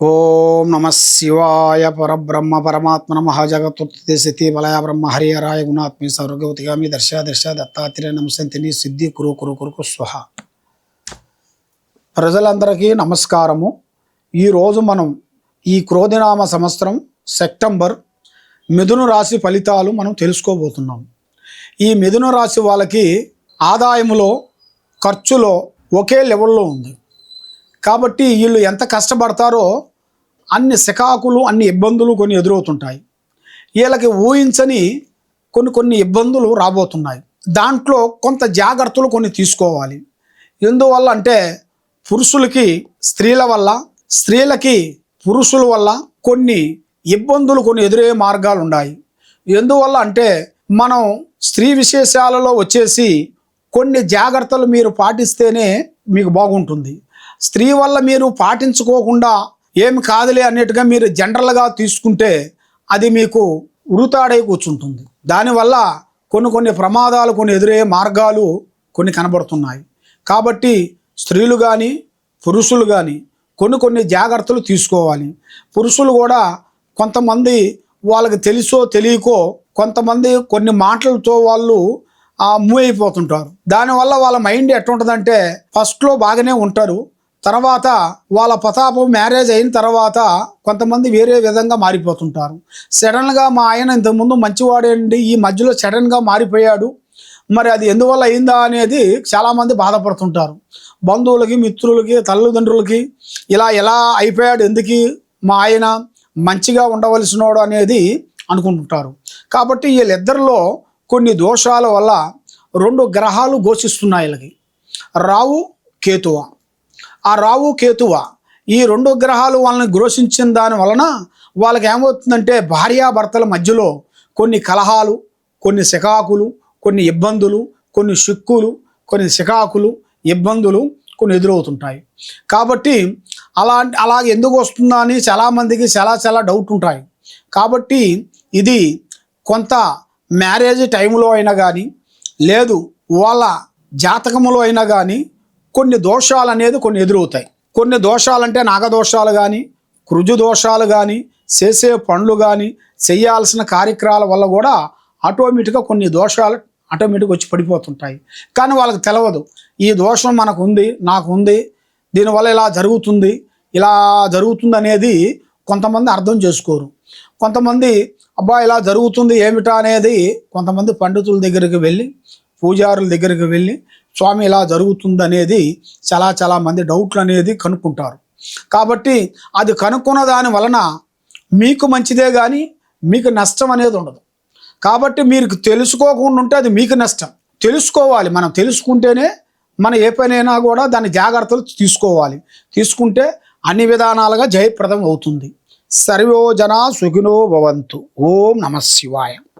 ఓం నమ శివాయ పరబ్రహ్మ పరమాత్మ నమ జగత్తుత్తి శతి వలయ బ్రహ్మ హరిహరాయ గుణాత్మి సర్గవతిగామి దర్శ దర్శ దత్తాత్రేయ నమసంతిని సిద్ధి కురు కురు కురుకు స్వహ. ప్రజలందరికీ నమస్కారము. ఈరోజు మనం ఈ క్రోధినామ సంవత్సరం సెప్టెంబర్ మిథున రాశి ఫలితాలు మనం తెలుసుకోబోతున్నాం. ఈ మిథున రాశి వాళ్ళకి ఆదాయములో ఖర్చులో ఒకే లెవెల్లో ఉంది. కాబట్టి వీళ్ళు ఎంత కష్టపడతారో అన్ని శకాకులు అన్ని ఇబ్బందులు కొన్ని ఎదురవుతుంటాయి. వీళ్ళకి ఊహించని కొన్ని కొన్ని ఇబ్బందులు రాబోతున్నాయి. దాంట్లో కొంత జాగ్రత్తలు కొన్ని తీసుకోవాలి. ఎందువల్ల అంటే పురుషులకి స్త్రీల వల్ల స్త్రీలకి పురుషుల వల్ల కొన్ని ఇబ్బందులు కొన్ని ఎదురయ్యే మార్గాలు ఉన్నాయి. ఎందువల్ల అంటే మనం స్త్రీ విశేషాలలో వచ్చేసి కొన్ని జాగ్రత్తలు మీరు పాటిస్తేనే మీకు బాగుంటుంది. స్త్రీ వల్ల మీరు పాటించుకోకుండా ఏమి కాదులే అన్నట్టుగా మీరు జనరల్గా తీసుకుంటే అది మీకు ఉరుతాడై కూర్చుంటుంది. దానివల్ల కొన్ని కొన్ని ప్రమాదాలు కొన్ని ఎదురయ్యే మార్గాలు కొన్ని కనబడుతున్నాయి. కాబట్టి స్త్రీలు కానీ పురుషులు కానీ కొన్ని కొన్ని జాగ్రత్తలు తీసుకోవాలి. పురుషులు కూడా కొంతమంది వాళ్ళకి తెలుసో తెలియకో కొంతమంది కొన్ని మాటలతో వాళ్ళు మూవ్ అయిపోతుంటారు. దానివల్ల వాళ్ళ మైండ్ ఎట్లుంటుందంటే ఫస్ట్లో బాగానే ఉంటారు. తర్వాత వాళ్ళ ప్రతాపం మ్యారేజ్ అయిన తర్వాత కొంతమంది వేరే విధంగా మారిపోతుంటారు. సడన్గా మా ఆయన ఇంతకుముందు మంచివాడేండి ఈ మధ్యలో సడన్గా మారిపోయాడు. మరి అది ఎందువల్ల అయిందా అనేది చాలామంది బాధపడుతుంటారు. బంధువులకి మిత్రులకి తల్లిదండ్రులకి ఇలా ఎలా అయిపోయాడు ఎందుకు మా ఆయన మంచిగా ఉండవలసినోడు అనేది అనుకుంటుంటారు. కాబట్టి వీళ్ళిద్దరిలో కొన్ని దోషాల వల్ల రెండు గ్రహాలు ఘోషిస్తున్నాయి వీళ్ళకి. రావు కేతువ. ఆ రావు కేతువ ఈ రెండు గ్రహాలు వాళ్ళని గ్రోషించిన దాని వలన వాళ్ళకి ఏమవుతుందంటే భార్యాభర్తల మధ్యలో కొన్ని కలహాలు కొన్ని శకాకులు కొన్ని ఇబ్బందులు కొన్ని చిక్కులు కొన్ని శకాకులు ఇబ్బందులు కొన్ని ఎదురవుతుంటాయి. కాబట్టి అలా అలా ఎందుకు వస్తుందా అని చాలామందికి చాలా చాలా డౌట్ ఉంటాయి. కాబట్టి ఇది కొంత మ్యారేజ్ టైంలో అయినా కానీ లేదు వాళ్ళ జాతకములో అయినా కానీ కొన్ని దోషాలు అనేది కొన్ని ఎదురవుతాయి. కొన్ని దోషాలంటే నాగదోషాలు కానీ కృజు దోషాలు కానీ చేసే పనులు కానీ చేయాల్సిన కార్యక్రమాల వల్ల కూడా ఆటోమేటిక్గా కొన్ని దోషాలు ఆటోమేటిక్గా వచ్చి పడిపోతుంటాయి. కానీ వాళ్ళకి తెలియదు ఈ దోషం మనకు ఉంది నాకు ఉంది దీనివల్ల ఇలా జరుగుతుంది ఇలా జరుగుతుంది అనేది కొంతమంది అర్థం చేసుకోరు. కొంతమంది అబ్బా ఇలా జరుగుతుంది ఏమిటా అనేది కొంతమంది పండితుల దగ్గరికి వెళ్ళి పూజారుల దగ్గరికి వెళ్ళి స్వామి ఇలా జరుగుతుంది అనేది చాలా చాలా మంది డౌట్లు అనేది కనుక్కుంటారు. కాబట్టి అది కనుక్కున్న దాని వలన మీకు మంచిదే కానీ మీకు నష్టం అనేది ఉండదు. కాబట్టి మీరు తెలుసుకోకుండా ఉంటే అది మీకు నష్టం. తెలుసుకోవాలి మనం తెలుసుకుంటేనే మన ఏ పనైనా కూడా దాని జాగ్రత్తలు తీసుకోవాలి. తీసుకుంటే అన్ని విధానాలుగా జయప్రదం అవుతుంది. సర్వోజన సుఖినో భవంతు. ఓం నమ శివాయ.